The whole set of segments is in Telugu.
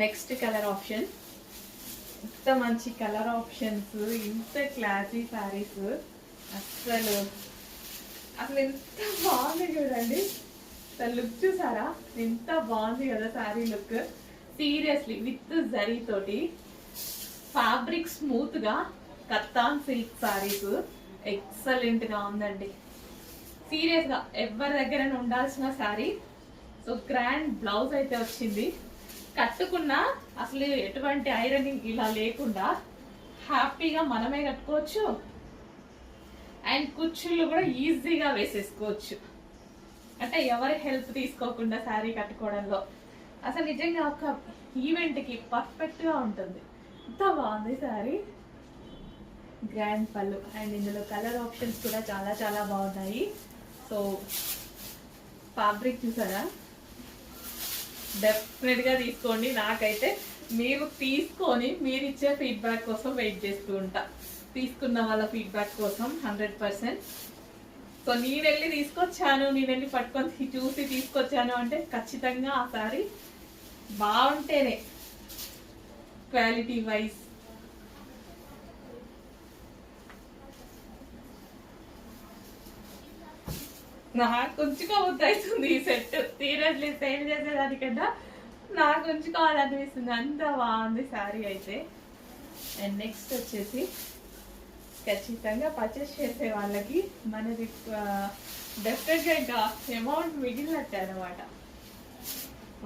నెక్స్ట్ కలర్ ఆప్షన్ ఇంత మంచి కలర్ ఆప్షన్స్ ఇంత క్లాసీ శారీస్ అస్సలు అసలు ఎంత బాగుంది చూడండి. అసలు లుక్ చూసారా? ఎంత బాగుంది కదా sari look seriously with zari తోటి ఫ్యాబ్రిక్ స్మూత్గా కత్తాన్ సిల్క్ శారీస్ ఎక్సలెంట్గా ఉందండి. సీరియస్గా ఎవరి దగ్గర ఉండాల్సిన శారీ సో గ్రాండ్ బ్లౌజ్ అయితే వచ్చింది. కట్టుకున్నా అసలు ఎటువంటి ఐరనింగ్ ఇలా లేకుండా హ్యాపీగా మనమే కట్టుకోవచ్చు. అండ్ కుర్చీలు కూడా ఈజీగా వేసేసుకోవచ్చు. అంటే ఎవరి హెల్ప్ తీసుకోకుండా శారీ కట్టుకోవడంలో. అసలు నిజంగా ఒక ఈవెంట్కి పర్ఫెక్ట్గా ఉంటుంది. ఎంత బాగుంది శారీ. గ్రాండ్ పళ్ళు. అండ్ ఇందులో కలర్ ఆప్షన్స్ కూడా చాలా చాలా బాగున్నాయి. సో ఫ్యాబ్రిక్ చూసారా? డెఫినెట్గా తీసుకోండి. నాకైతే మీరు తీసుకొని మీరు ఇచ్చే ఫీడ్బ్యాక్ కోసం వెయిట్ చేస్తూ ఉంటా. తీసుకున్న వాళ్ళ ఫీడ్బ్యాక్ కోసం హండ్రెడ్ పర్సెంట్ సో నేను వెళ్ళి తీసుకొచ్చాను. నేను వెళ్ళి పట్టుకొని చూసి తీసుకొచ్చాను అంటే ఖచ్చితంగా ఆ సారీ బాగుంటేనే. క్వాలిటీ వైజ్ నాకు ఉంచుకోవద్దు అవుతుంది ఈ సెట్. సీరియస్లీ సేల్ చేసేదానికన్నా నాకు ఉంచుకోవాలనిపిస్తుంది అంత బాగుంది శారీ అయితే. అండ్ నెక్స్ట్ వచ్చేసి ఖచ్చితంగా పర్చేస్ చేసే వాళ్ళకి మనది డెఫినెట్గా ఇంకా అమౌంట్ మిగిలినట్టే అనమాట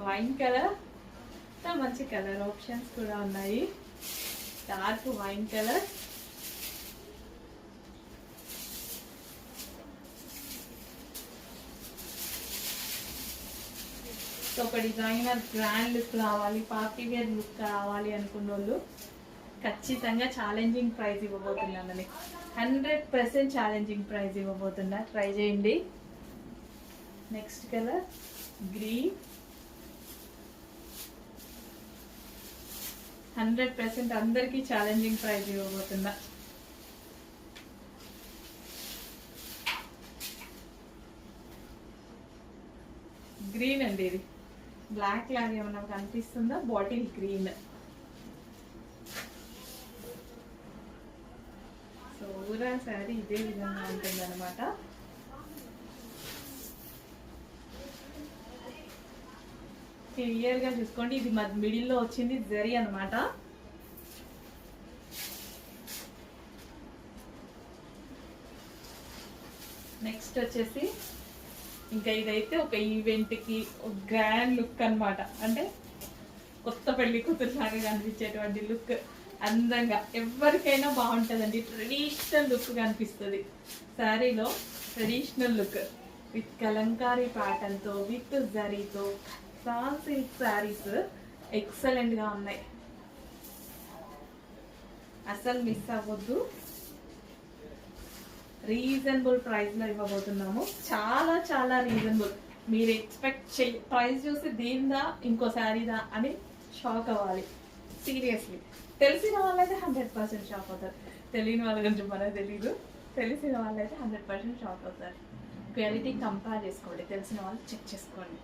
వైన్ కలర్ మంచి కలర్ ఆప్షన్స్ కూడా ఉన్నాయి. డార్క్ వైన్ కలర్ ఒక డిజైనర్ గ్రాండ్ లుక్ రావాలి పార్టీ వేర్ లుక్ రావాలి అనుకున్న వాళ్ళు ఖచ్చితంగా ఛాలెంజింగ్ ప్రైజ్ ఇవ్వబోతున్నానని. హండ్రెడ్ పర్సెంట్ ఛాలెంజింగ్ ప్రైజ్ ఇవ్వబోతున్నా. ట్రై చేయండి. Next colour green hundred percent అందరికీ ఛాలెంజింగ్ ప్రైజ్ ఇవ్వబోతున్నా. గ్రీన్ అండి ఇది. బ్లాక్ లాగా ఏమన్నా కనిపిస్తుందా? Bottle green. సో ఊరా శారీ ఇదే విధంగా ఉంటుంది అనమాట క్లియర్గా చూసుకోండి. ఇది మా మిడిల్లో వచ్చింది జరీ అన్నమాట. నెక్స్ట్ వచ్చేసి ఇంకా ఇదైతే ఒక ఈవెంట్కి ఒక గ్రాండ్ లుక్ అన్నమాట. అంటే కొత్త పెళ్ళి కూతురులాగా కనిపించేటువంటి లుక్ అందంగా. ఎవరికైనా బాగుంటుందండి. ట్రెడిషనల్ లుక్ కనిపిస్తుంది. శారీలో ట్రెడిషనల్ లుక్ విత్ కలంకారీ ప్యాటర్న్తో విత్ జరీతో సాల్ సిల్క్ శారీస్ ఎక్సలెంట్గా ఉన్నాయి. అసలు మిస్ అవ్వద్దు. రీజనబుల్ ప్రైస్లో ఇవ్వబోతున్నాము. చాలా చాలా రీజనబుల్. మీరు ఎక్స్పెక్ట్ చే ప్రైస్ చూసి దీనిదా ఇంకో శారీదా అని షాక్ అవ్వాలి. సీరియస్లీ. తెలిసిన వాళ్ళైతే హండ్రెడ్ పర్సెంట్ షాక్ అవుతారు. తెలియని వాళ్ళ గురించి మనకు తెలీదు. తెలిసిన వాళ్ళైతే హండ్రెడ్ పర్సెంట్ షాక్ అవుతారు. క్వాలిటీ కంపేర్ చేసుకోండి. తెలిసిన వాళ్ళు చెక్ చేసుకోండి.